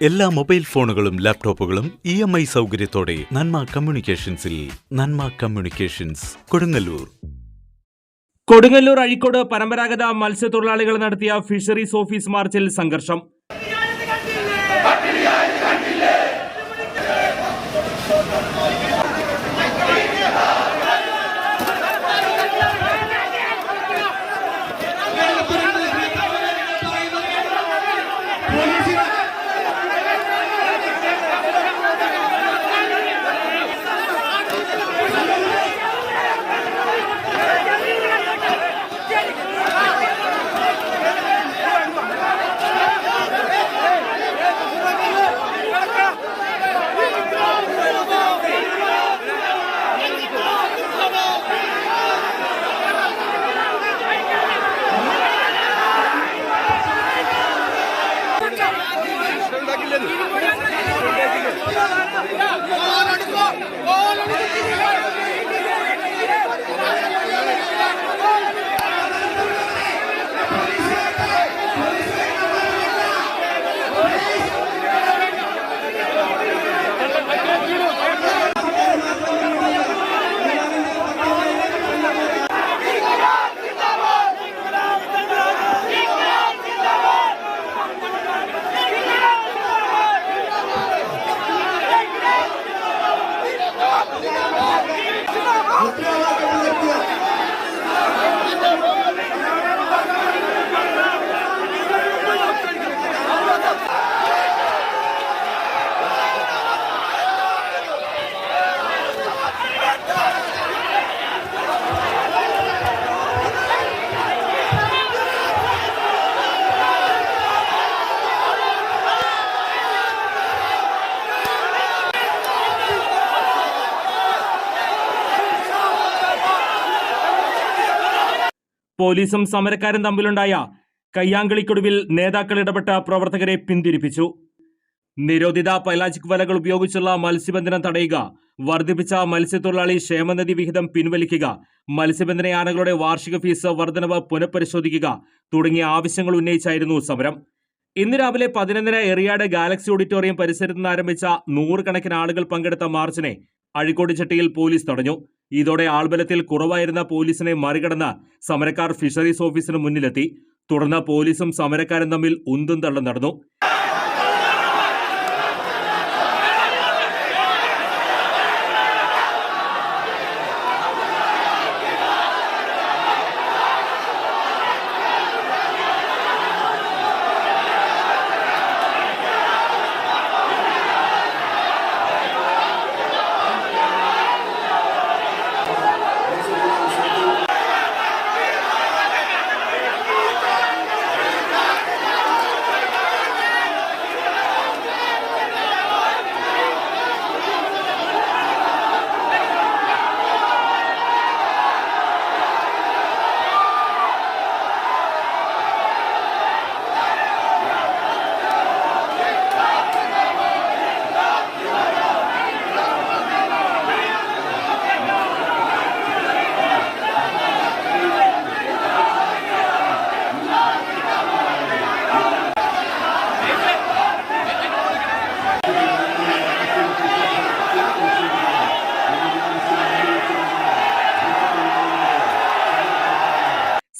എല്ലാ മൊബൈൽ ഫോണുകളും ലാപ്ടോപ്പുകളും ഇ എം ഐ സൗകര്യത്തോടെ നന്മ കമ്മ്യൂണിക്കേഷൻസിൽ നന്മ കമ്മ്യൂണിക്കേഷൻസ് കൊടുങ്ങല്ലൂർ. കൊടുങ്ങല്ലൂർ അഴിക്കോട് പരമ്പരാഗത മത്സ്യത്തൊഴിലാളികൾ നടത്തിയ ഫിഷറീസ് ഓഫീസ് മാർച്ചിൽ സംഘർഷം. പോലീസും സമരക്കാരും തമ്മിലുണ്ടായ കയ്യാങ്കളിക്കൊടുവിൽ നേതാക്കൾ ഇടപെട്ട പ്രവർത്തകരെ പിന്തിരിപ്പിച്ചു. നിരോധിത പൈലാജിക് വലകൾ ഉപയോഗിച്ചുള്ള മത്സ്യബന്ധനം തടയുക വർദ്ധിപ്പിച്ച മത്സ്യത്തൊഴിലാളി ക്ഷേമനിധി വിഹിതം പിൻവലിക്കുക മത്സ്യബന്ധന യാനകളുടെ വാർഷിക ഫീസ് വർധനവ് പുനഃപരിശോധിക്കുക തുടങ്ങിയ ആവശ്യങ്ങൾ ഉന്നയിച്ചായിരുന്നു സമരം. ഇന്ന് രാവിലെ പതിനൊന്നിന് എറിയാട് ഗാലക്സി ഓഡിറ്റോറിയം പരിസരത്ത് നിന്ന് ആരംഭിച്ച നൂറുകണക്കിന് ആളുകൾ പങ്കെടുത്ത മാർച്ചിനെ അഴിക്കോട് ചട്ടിയിൽ പോലീസ് തടഞ്ഞു. ഇതോടെ ആൾബലത്തിൽ കുറവായിരുന്ന പോലീസിനെ മറികടന്ന് സമരക്കാർ ഫിഷറീസ് ഓഫീസിന് മുന്നിലെത്തി. തുടർന്ന് പോലീസും സമരക്കാരും തമ്മിൽ ഉന്തും തള്ളം നടന്നു.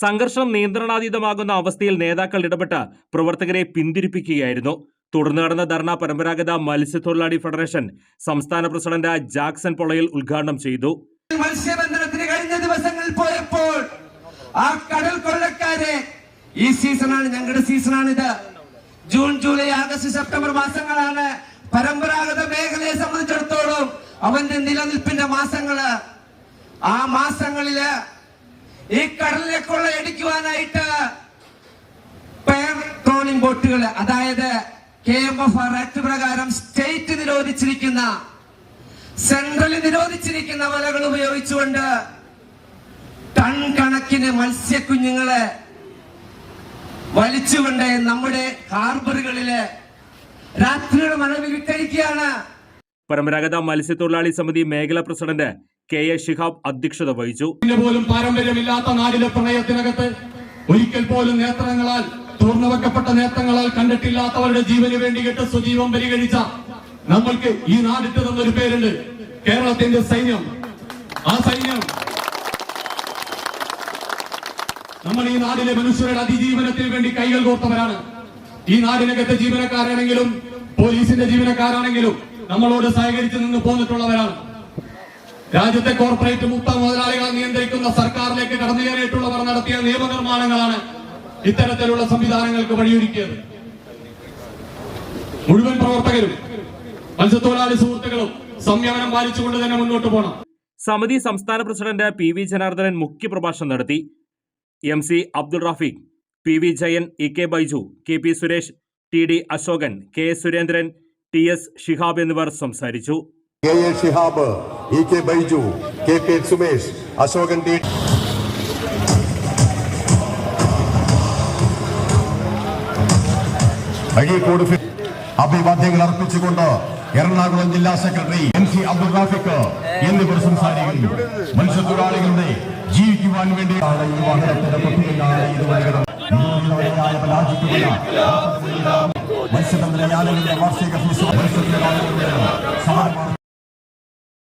സംഘർഷം നിയന്ത്രണാതീതമാകുന്ന അവസ്ഥയിൽ നേതാക്കൾ ഇടപെട്ട് പ്രവർത്തകരെ പിന്തിരിപ്പിക്കുകയായിരുന്നു. തുടർന്ന് നടന്ന ധർണ പരമ്പരാഗത മത്സ്യത്തൊഴിലാളി ഫെഡറേഷൻ സംസ്ഥാന പ്രസിഡന്റ് ജാക്സൺ പൊളയിൽ ഉദ്ഘാടനം ചെയ്തു. മത്സ്യബന്ധനത്തിന് കഴിഞ്ഞ ദിവസങ്ങളിൽ പോയപ്പോൾ ആ കടൽ കൊള്ളക്കാരെ ഈ സീസണാണ് ഞങ്ങളുടെ സീസണാണിത്. ജൂൺ ജൂലൈ ആഗസ്റ്റ് സെപ്റ്റംബർ മാസങ്ങളാണ് പരമ്പരാഗത മേഖലയെ സംബന്ധിച്ചിടത്തോളം അവന്റെ നിലനിൽപ്പിന്റെ മാസങ്ങൾ. ആ മാസങ്ങളിൽ ഈ കടലിലെ കൊള്ളയടിക്കുവാനായിട്ട് ട്രോളിംഗ് ബോട്ടുകൾ അതായത് K M F R act പ്രകാരം സ്റ്റേറ്റ് നിരോധിച്ചിരിക്കുന്ന സെൻട്രലിൽ നിരോധിച്ചിരിക്കുന്ന വലകൾ ഉപയോഗിച്ചുകൊണ്ട് ടൺ കണക്കിന് മത്സ്യക്കുഞ്ഞുങ്ങളെ വലിച്ചുകൊണ്ട് നമ്മുടെ ഹാർബറുകളിൽ രാത്രിയുടെ മണവിൽ വിട്ടടിക്കുകയാണ് പരമ്പരാഗത മത്സ്യത്തൊഴിലാളി സമിതി മേഖലാ പ്രസിഡന്റ് കെ എ ഷിഹാബ് അധ്യക്ഷത വഹിച്ചു. പോലും പാരമ്പര്യമില്ലാത്ത നാടിലെ പ്രണയത്തിനകത്ത് ഒരിക്കൽ പോലും നേത്രങ്ങളാൽ തുറന്നുവെക്കപ്പെട്ട നേത്രങ്ങളാൽ കണ്ടിട്ടില്ലാത്തവരുടെ ജീവന് വേണ്ടി കെട്ട് സ്വജീവം പരിഗണിച്ച നമ്മൾക്ക് ഈ നാടിട്ട് തന്നൊരു പേരുണ്ട്. കേരളത്തിന്റെ സൈന്യം. ആ സൈന്യം നമ്മൾ ഈ നാടിലെ മനുഷ്യരുടെ അതിജീവനത്തിന് വേണ്ടി കൈകൾ കോർത്തവരാണ്. ഈ നാടിനകത്തെ ജീവനക്കാരാണെങ്കിലും പോലീസിന്റെ ജീവനക്കാരാണെങ്കിലും നമ്മളോട് സഹകരിച്ച് നിന്ന് പോന്നിട്ടുള്ളവരാണ്. രാജ്യത്തെ കോർപ്പറേറ്റ് മുക്ത മുതലാളികളെ നിയന്ത്രിക്കുന്ന സർക്കാരിലേക്ക് കടന്നു കയറിയിട്ടുള്ളവർ നടത്തിയ നിയമനിർമ്മാണങ്ങളാണ് ഇത്തരത്തിലുള്ള സംവിധാനങ്ങൾക്ക് വഴിയൊരുക്കിയത്. മുഴുവൻ പ്രവർത്തകരും മത്സ്യത്തൊഴിലാളി സുഹൃത്തുക്കളും സംയമനം പാലിച്ചുകൊണ്ട് തന്നെ മുന്നോട്ട് പോകണം സമിതി സംസ്ഥാന പ്രസിഡന്റ് പി വി ജനാർദ്ദനൻ മുഖ്യപ്രഭാഷണം നടത്തി. M C Abdul Rafiq P V Jayan E K Baiju K P Suresh T D Ashokan K Surendran T S Shihab എന്നിവർ സംസാരിച്ചു. K A Shihab E K Baiju K K Sumesh Ashokan T Azhikode അഭിവാദ്യങ്ങൾ അർപ്പിച്ചുകൊണ്ട് എറണാകുളം ജില്ലാ secretary M C Abdul Rafiq എന്നിവർ സംസാരിക്കുന്നു. മത്സ്യത്തൊഴിലാളികളുടെ ജീവിക്കുവാൻ വേണ്ടി ഈ മത്സ്യബന്ധന യാനങ്ങളുടെ വാർഷിക ഫീസ് സമരമാണ്